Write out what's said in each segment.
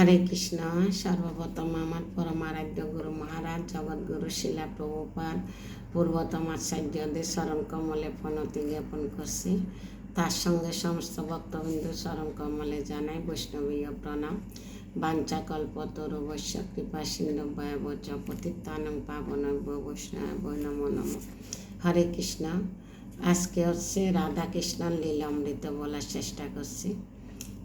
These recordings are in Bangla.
হরে কৃষ্ণ, সর্বপ্রথম আমার পরমারাধ্য গুরু মহারাজ জগৎগুরু শিলা প্রভুপাদ, পূর্বতম আচার্যদের স্মরণ কমলে প্রণতি জ্ঞাপন করছি। তার সঙ্গে সমস্ত ভক্তবিন্দু স্মরণ কমলে জানাই বৈষ্ণবীয় প্রণাম। বাঞ্চা কল্প তরু বৈশ্য, কৃপা, সিন্ধু ভয়াবচ পাবন বৈষ্ণব, নমো, নম। হরে কৃষ্ণ। আজকে হচ্ছে রাধা কৃষ্ণর লীলা অমৃত বলার চেষ্টা করছি।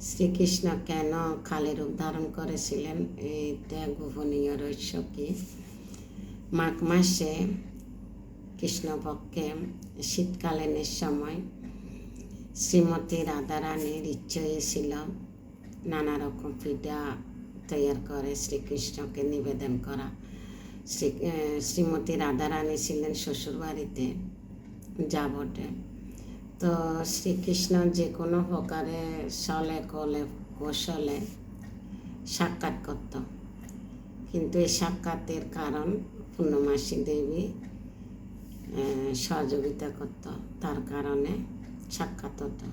শ্রীকৃষ্ণ কেন খালি রূপ ধারণ করেছিলেন? এইটা গোপনীয় রহস্য কি? মাঘ মাসে কৃষ্ণপক্ষে শীতকালীনের সময় শ্রীমতী রাধারানীর ইচ্ছে হয়েছিল নানা রকম পিঠা তৈরি করে শ্রীকৃষ্ণকে নিবেদন করা। শ্রী শ্রীমতী রাধারানী ছিলেন শ্বশুরবাড়িতে যাবটে তো শ্রীকৃষ্ণ যে কোনো প্রকারে সলে কলে, কৌশলে সাক্ষাৎ করত। কিন্তু এই সাক্ষাতের কারণ পূর্ণমাসী দেবী সহযোগিতা করত। তার কারণে সাক্ষাৎ হতো।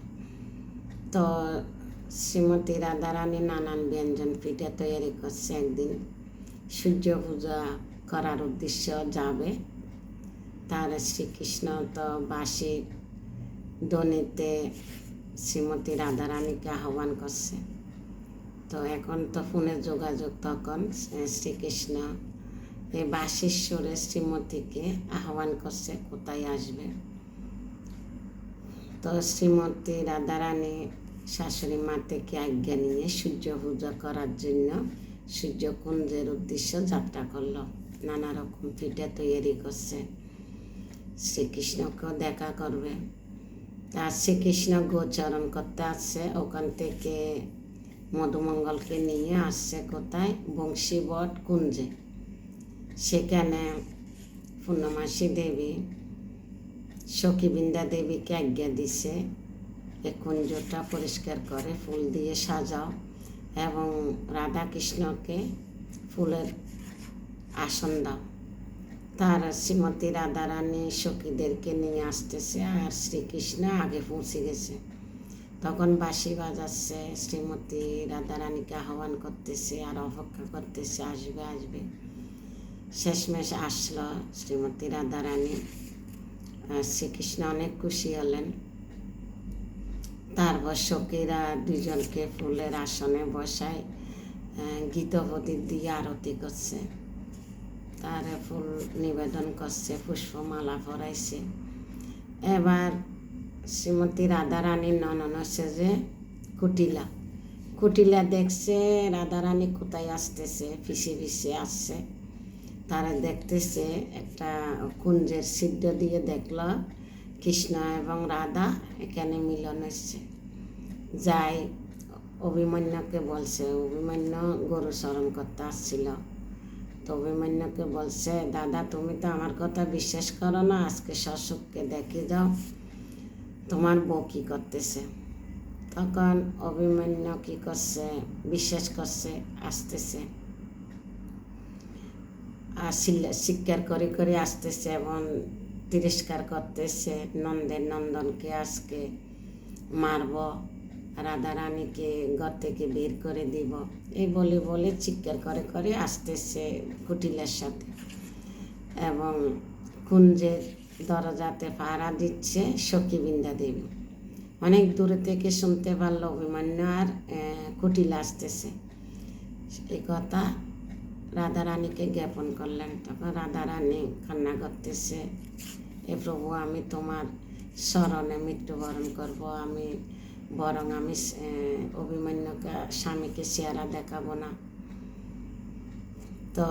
তো শ্রীমতী রাধারানী নানান ব্যঞ্জন পিঠে তৈরি করছে একদিন। সূর্য পূজা করার উদ্দেশ্য যাবে। তার শ্রীকৃষ্ণ তো বাসির দনিতে শ্রীমতী রাধারানীকে আহ্বান করছে। তো এখন তো ফোনে যোগাযোগ তখন শ্রীকৃষ্ণ এই বাসেশ্বরে শ্রীমতীকে আহ্বান করছে, কোথায় আসবে? তো শ্রীমতী রাধারানী শাশুড়ি মা থেকে আজ্ঞা নিয়ে সূর্য পূজা করার জন্য সূর্যকুঞ্জের উদ্দেশ্য যাত্রা করল। নানা রকম পিঠে তৈরি করছে। শ্রীকৃষ্ণকেও দেখা করবে। আর শ্রীকৃষ্ণ গোচরণ করতে আসছে। ওখান থেকে মধুমঙ্গলকে নিয়ে আসছে কোথায়? বংশীবট কুঞ্জে। সেখানে পূর্ণমাসী দেবী সখীবৃন্দা দেবীকে আজ্ঞা দিছে, এ কুঞ্জটা পরিষ্কার করে ফুল দিয়ে সাজাও এবং রাধাকৃষ্ণকে ফুলের আসন দাও। তার শ্রীমতী রাধারানী সখীদেরকে নিয়ে আসতেছে আর শ্রীকৃষ্ণ আগে পৌঁছে গেছে। তখন বাঁশি বাজাচ্ছে, শ্রীমতী রাধারানীকে আহ্বান করতেছে আর অপেক্ষা করতেছে, আসবে আসবে। শেষমেশ আসলো শ্রীমতী রাধারানী। শ্রীকৃষ্ণ অনেক খুশি হলেন। তারপর সখীরা দুজনকে ফুলের আসনে বসায় গীতপতি দিয়ে আরতি করছে। তার ফুল নিবেদন করছে, পুষ্পমালা পরাইছে এবার শ্রীমতী রাধারানীর ননন হচ্ছে যে কুটিলা। কুটিলা দেখছে রাধারানী কোথায় আসতেছে পিছিয়ে পিছিয়ে আসছে। তারা দেখতেছে একটা কুঞ্জের সিদ্ধ দিয়ে দেখল কৃষ্ণ এবং রাধা এখানে মিলন এসছে যাই অভিমন্যুকে বলছে, অভিমন্যু গরু স্মরণ করতে আসছিল। তো অভিমন্যুকে বলছে, দাদা, তুমি তো আমার কথা বিশ্বাস করো না, আজকে শ্বশুরকে দেখে যাও, তোমার বউ কী করতেছে? তখন অভিমন্যু কী করছে, বিশ্বাস করছে, আসতেছে। আর শিকার করে করে আসতেছে এবং তিরস্কার করতেছে, নন্দের নন্দনকে আজকে মারব রাধারানীকে ঘর থেকে বের করে দিব। এই বলে বলে চিৎকার করে করে আসতেছে কুটিলের সাথে। এবং কুঞ্জের দরজাতে পাহারা দিচ্ছে সখীবৃন্দা দেবী। অনেক দূরে থেকে শুনতে পারল অভিমান্য আর কুটিল আসতেছে। এই কথা রাধারানীকে জ্ঞাপন করলেন। তখন রাধারানী কান্না করতেছে, এ প্রভু, আমি তোমার স্মরণে মৃত্যুবরণ করব। আমি বরং আমি অভিমন্যুকে স্বামীকে চেহারা দেখাবো না। তো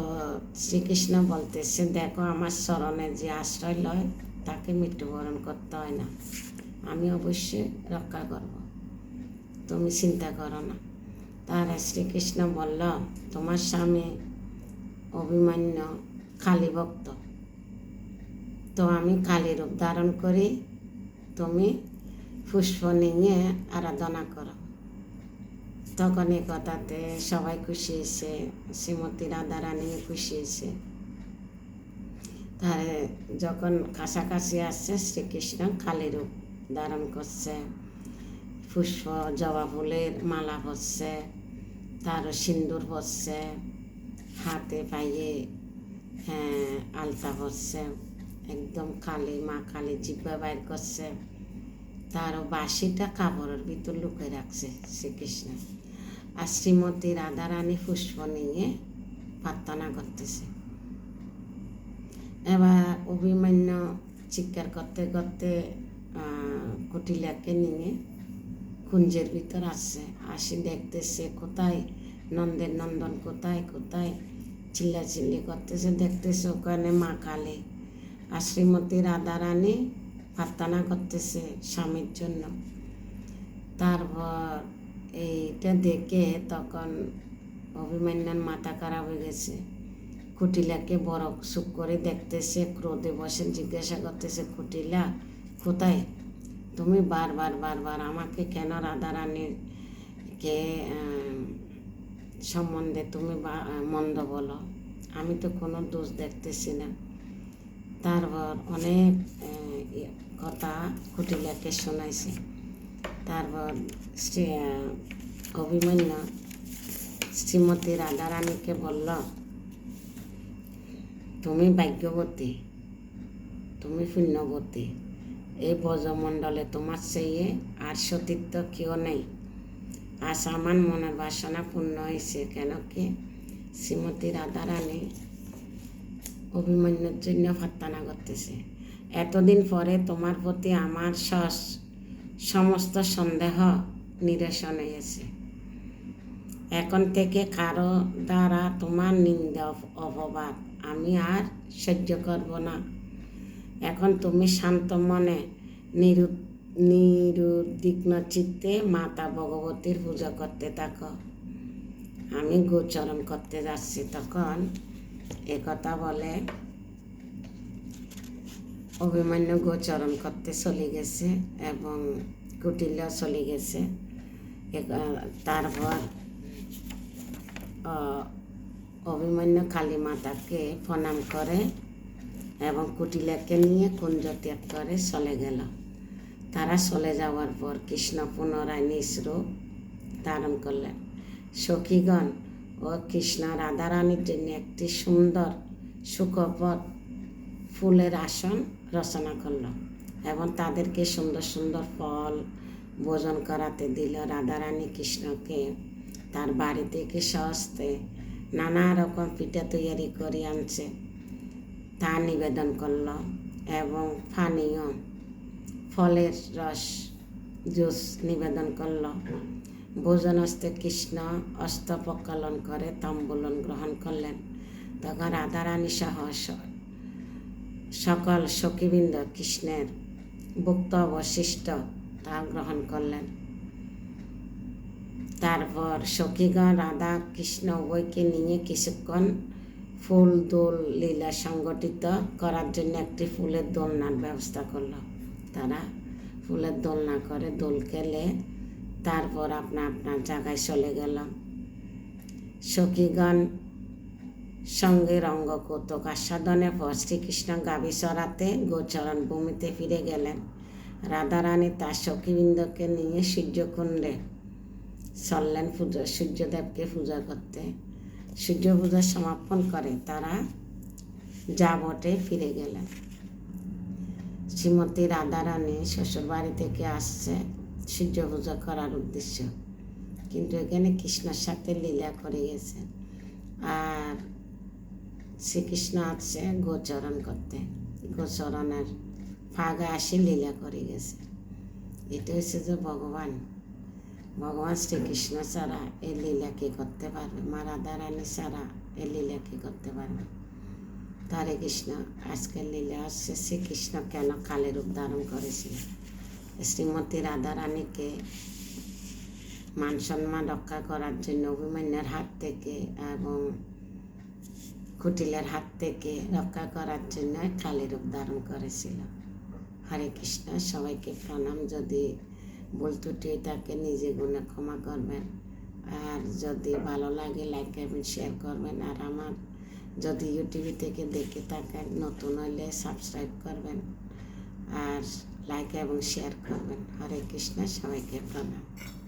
শ্রীকৃষ্ণ বলতেছে, দেখো আমার স্মরণে যে আশ্রয় লয়, তাকে মৃত্যুবরণ করতে হয় না। আমি অবশ্যই রক্ষা করব। তুমি চিন্তা করো না। তারা শ্রীকৃষ্ণ বলল, তোমার স্বামী অভিমান্য কালী ভক্ত। তো আমি কালী রূপ ধারণ করি, তুমি পুষ্প নিয়ে আরাধনা করো। তখন এ কথাতে সবাই খুশি হয়েছে শ্রীমতী রাধারানী খুশি হয়েছে তারে যখন কাছাকাছি আসছে শ্রীকৃষ্ণ কালী রূপ ধারণ করছে পুষ্প জবা ফুলের মালা হচ্ছে তার সিন্দুর পরছে হাতে পাইয়ে হ্যাঁ, আলতা পরছে একদম কালি মা কালি জিব্বা বাইর করছে। তারও বাসিটা কাপড়ের ভিতর লুকে রাখছে শ্রীকৃষ্ণ। আর শ্রীমতী রাধারানী পুষ্প নিয়ে প্রার্থনা করতেছে। এবার অভিমান্য চিৎকার করতে করতে কুটিলাকে নিয়ে কুঞ্জের ভিতর আসছে। আসি দেখতেছে কোথায়? নন্দের নন্দন কোথায়? কোথায়? চিল্লাচিল্লি করতেছে, দেখতেছে ওখানে মা কালী। আর শ্রীমতী রাধারানী প্রার্থনা করতেছে স্বামীর জন্য। তারপর এইটা দেখে তখন অভিমান্যার মাথা খারাপ হয়ে গেছে। কুটিলাকে বড় সুখ করে দেখতেছে, ক্রোধে বসে জিজ্ঞাসা করতেছে, কুটিলা, কোথায়? তুমি বারবার বারবার আমাকে কেন রাধারানীর কে সম্বন্ধে তুমি মন্দ বলো? আমি তো কোনো দোষ দেখতেছি না। তারপর অনেক কথা কুটিলাকে শোনাইছে। তারপর শ্রী অভিমন্যু শ্রীমতী রাধারানীকে বলল, তুমি ভাগ্যবতী, তুমি পুণ্যবতী। এই ব্রজমণ্ডলে তোমার সেই আর সতীর্থ কেউ নেই। আজ আমার মনের বাসনা পূর্ণ হয়েছে। কেন কি শ্রীমতী রাধারানী অভিমন্যুর জন্য প্রার্থনা করতেছে। এতদিন পরে তোমার প্রতি আমার সস, সমস্ত সন্দেহ নিরসন হয়েছে। এখন থেকে কারও দ্বারা তোমার নিন্দা অপ- অপবাদ আমি আর সহ্য করব না। এখন তুমি শান্ত মনে নিরু নিরুদ্বিগ্ন চিত্তে মাতা ভগবতীর পূজা করতে থাকো। আমি গোচরণ করতে যাচ্ছি তখন একথা বলে অভিমন্যু গোচরণ করতে চলে গেছে এবং কুটিলা চলে গেছে। তারপর অভিমন্যু কালী মাতাকে প্রণাম করে এবং কুটিলাকে নিয়ে কুঞ্জ ত্যাগ করে চলে গেল। তারা চলে যাওয়ার পর কৃষ্ণ পুনরায় নিজ রূপ ধারণ করলেন। সখীগণ ও কৃষ্ণ রাধারানীর জন্য একটি সুন্দর সুখপথ ফুলের আসন রচনা করল এবং তাদেরকে সুন্দর সুন্দর ফল ভোজন করাতে দিল রাধারানী কৃষ্ণকে। তার বাড়ি থেকে সহস্তে নানা রকম পিঠা তৈরি করে আনছে। তা নিবেদন করল এবং পানীয় ফলের রস জুস নিবেদন করল। ভোজন হস্তে কৃষ্ণ অস্ত প্রকালন করে তাম্বুলন গ্রহণ করলেন। তখন রাধারানী সহ সকল সখীবৃন্দ কৃষ্ণের ভুক্ত অবশিষ্ট তা গ্রহণ করলেন। তারপর সখীগণ রাধা, কৃষ্ণ উভয়কে নিয়ে কিছুক্ষণ ফুল দোল লীলা সংগঠিত করার জন্য একটি ফুলের দোলনার ব্যবস্থা করল। তারা ফুলের দোলনা করে দোল খেলে তারপর আপনা আপনার জায়গায় চলে গেল। সখীগণ সঙ্গে রঙ্গ কৌতুক আস্বাদনের পর শ্রীকৃষ্ণ গাভী চড়াতে গোচরণ ভূমিতে ফিরে গেলেন। রাধারানী তার সখীবৃন্দকে নিয়ে সূর্যকুণ্ডে চললেন পুজো সূর্যদেবকে পূজা করতে। সূর্য পূজা সমাপন করে তারা যাবটে ফিরে গেলেন। শ্রীমতী রাধারানী শ্বশুর বাড়ি থেকে আসছে সূর্য পূজা করার উদ্দেশ্য। কিন্তু এখানে কৃষ্ণের সাথে লীলা করে গেছে। আর শ্রীকৃষ্ণ আসছে গোচরণ করতে। গোচরণের ফাগা আসি লীলা করে গেছে। এটা হচ্ছে যে ভগবান। ভগবান শ্রীকৃষ্ণ ছাড়া এই লীলা কি করতে পারবে? মা রাধারানী ছাড়া এই লীলা কি করতে পারবে? তারে কৃষ্ণ আজকের লীলা হচ্ছে শ্রীকৃষ্ণ কেন কালের রূপ ধারণ করেছিল? শ্রীমতী রাধারানীকে মান সম্মান রক্ষা করার জন্য অভিমান্যের হাত থেকে এবং কুটিলের হাত থেকে রক্ষা করার জন্য কালী রূপ ধারণ করেছিল। হরে কৃষ্ণ, সবাইকে প্রণাম। যদি ভুল ত্রুটি তাকে নিজে গুণে ক্ষমা করবেন। আর যদি ভালো লাগে লাইক করবেন শেয়ার করবেন। আর আমার যদি ইউটিউব থেকে দেখে থাকেন, নতুন হলে সাবস্ক্রাইব করবেন। আর লাইক এবং শেয়ার করবেন। হরে কৃষ্ণ, সবাইকে প্রণাম।